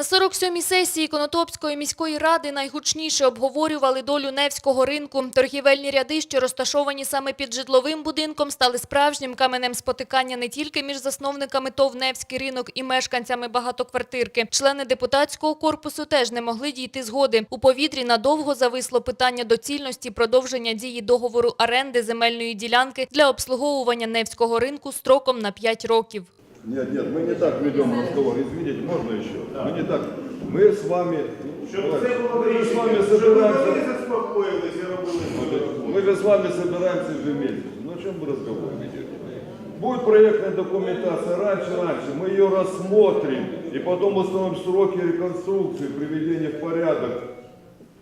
На 47-й сесії Конотопської міської ради найгучніше обговорювали долю Невського ринку. Торгівельні ряди, що розташовані саме під житловим будинком, стали справжнім каменем спотикання не тільки між засновниками ТОВ «Невський ринок» і мешканцями багатоквартирки. Члени депутатського корпусу теж не могли дійти згоди. У повітрі надовго зависло питання доцільності продовження дії договору оренди земельної ділянки для обслуговування Невського ринку строком на 5 років. Нет, нет, мы не так ведем разговор. Извините, можно еще? Мы не так. Мы с вами... Щоб Давайте. це було мы же с вами вирішено, щоб ви собираемся... заспокоїлися і робили свою Мы же с вами собираемся ежемесячно. Ну о чем вы разговор ведете? Будет проектная документация раньше, раньше. Мы ее рассмотрим и потом установим сроки реконструкции, приведения в порядок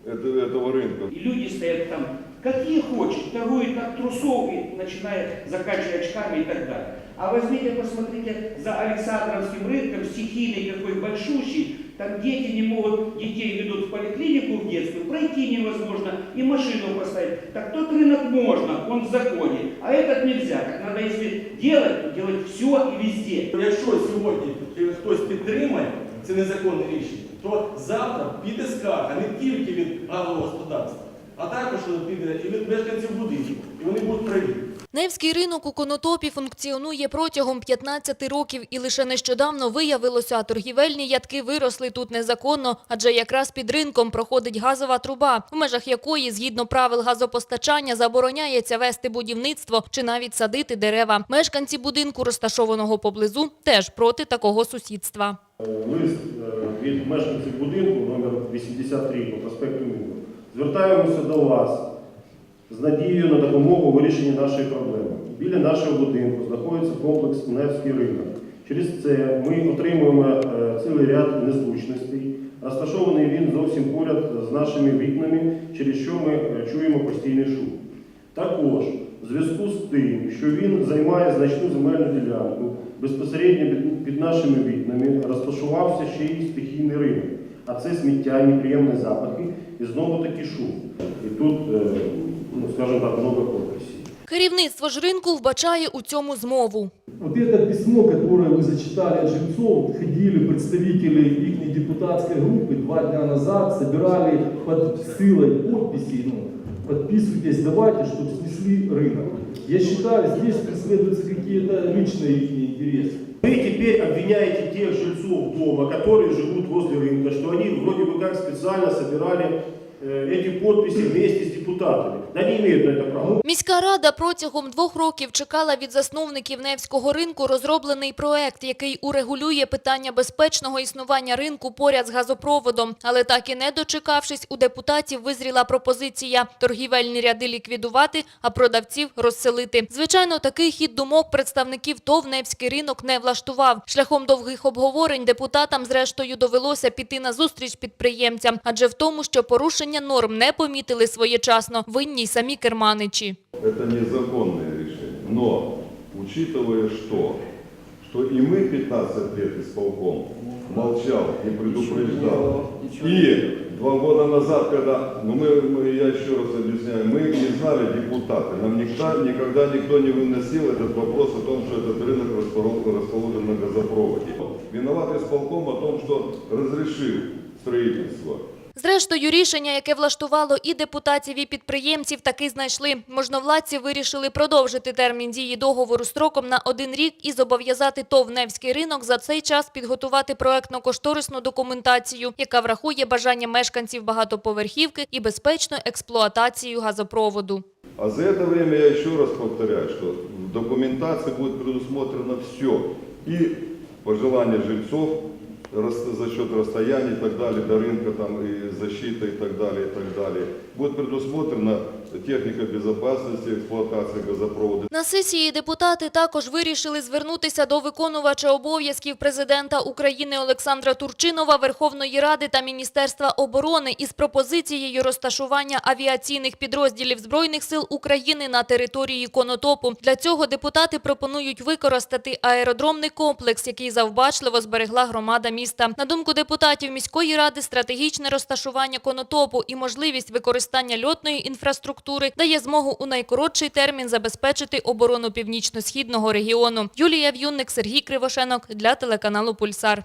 этого, этого рынка. И люди стоят там, какие хочет, торгуют от трусов, и начиная заканчивая очками и так далее. А возьмите, посмотрите за Александровским рынком, стихийный какой большущий, там дети не могут, детей ведут в поликлинику в детскую, пройти невозможно, и машину поставить. Так тот рынок можно, он в законе, а этот нельзя. Так надо, если делать, то делать все и везде. Якщо сьогодні хтось підтримає це незаконне рішення, то завтра піде скарга не тільки від агрого господарства, а також піде і від мешканців будинку. І вони будуть праві. Невський ринок у Конотопі функціонує протягом 15 років і лише нещодавно виявилося, торгівельні ядки виросли тут незаконно, адже якраз під ринком проходить газова труба, в межах якої, згідно правил газопостачання, забороняється вести будівництво чи навіть садити дерева. Мешканці будинку, розташованого поблизу, теж проти такого сусідства. лист е, від мешканців будинку номер 83 по проспекту Миру. Звертаємося до вас з надією на допомогу у вирішенні нашої проблеми. Біля нашого будинку знаходиться комплекс Невський ринок. Через це ми отримуємо е, цілий ряд незручностей. Розташований він зовсім поряд з нашими вікнами, через що ми е, чуємо постійний шум. Також в зв'язку з тим, що він займає значну земельну ділянку, безпосередньо під, нашими вікнами розташувався ще й стихійний ринок. А це сміття, неприємні запахи і знову таки шум. І тут, е, ну, скажімо так, много подписей. Керівництво ж ринку вбачає у цьому змову. Вот это письмо, которое вы зачитали от жильцов, ходили представители их депутатской группы два дня назад, собирали под ссылой подписи, ну, подписывайтесь, давайте, чтобы снесли рынок. Я считаю, здесь преследуются какие-то личные их интересы. Вы теперь обвиняете тех жильцов дома, которые живут возле рынка, что они вроде бы как специально собирали э, эти подписи вместе с депутатами. Не имеют на права. Міська рада протягом двох років чекала від засновників Невського ринку розроблений проект, який урегулює питання безпечного існування ринку поряд з газопроводом. Але так і не дочекавшись, у депутатів визріла пропозиція торгівельні ряди ліквідувати, а продавців розселити. Звичайно, такий хід думок представників ТОВ Невський ринок не влаштував. Шляхом довгих обговорень депутатам зрештою довелося піти на зустріч підприємцям, адже в тому, що порушення норм не помітили своєчасно, винні й самі керманичі. Это незаконное решение. Но, учитывая что, что и мы 15 лет исполком молчал, не предупреждал. И два года назад, когда, ну мы, мы- я еще раз объясняю, мы не знали депутаты, нам никогда, никогда никто не выносил этот вопрос о том, что этот рынок распорол- расположен на газопроводе. Виноват исполком о том, что разрешил строительство. Зрештою, рішення, яке влаштувало і депутатів, і підприємців, таки знайшли. Можновладці вирішили продовжити термін дії договору строком на один рік і зобов'язати ТОВ «Невський ринок» за цей час підготувати проектно-кошторисну документацію, яка врахує бажання мешканців багатоповерхівки і безпечну експлуатацію газопроводу. А за это время я еще раз повторяю, что в документации будет предусмотрено все. И пожелания жильцов рас- за счет расстояний и так далее, до рынка там и защита и так далее, и так далее. Будет предусмотрена техника безопасности, эксплуатации газопровода. На сесії депутати також вирішили звернутися до виконувача обов'язків президента України Олександра Турчинова, Верховної Ради та Міністерства оборони із пропозицією розташування авіаційних підрозділів Збройних сил України на території Конотопу. Для цього депутати пропонують використати аеродромний комплекс, який завбачливо зберегла громада міста. На думку депутатів міської ради, стратегічне розташування Конотопу і можливість використання льотної інфраструктури дає змогу у найкоротший термін забезпечити оборону північно-східного регіону. Юлія В'юнник, Сергій Кривошенок для телеканалу Пульсар.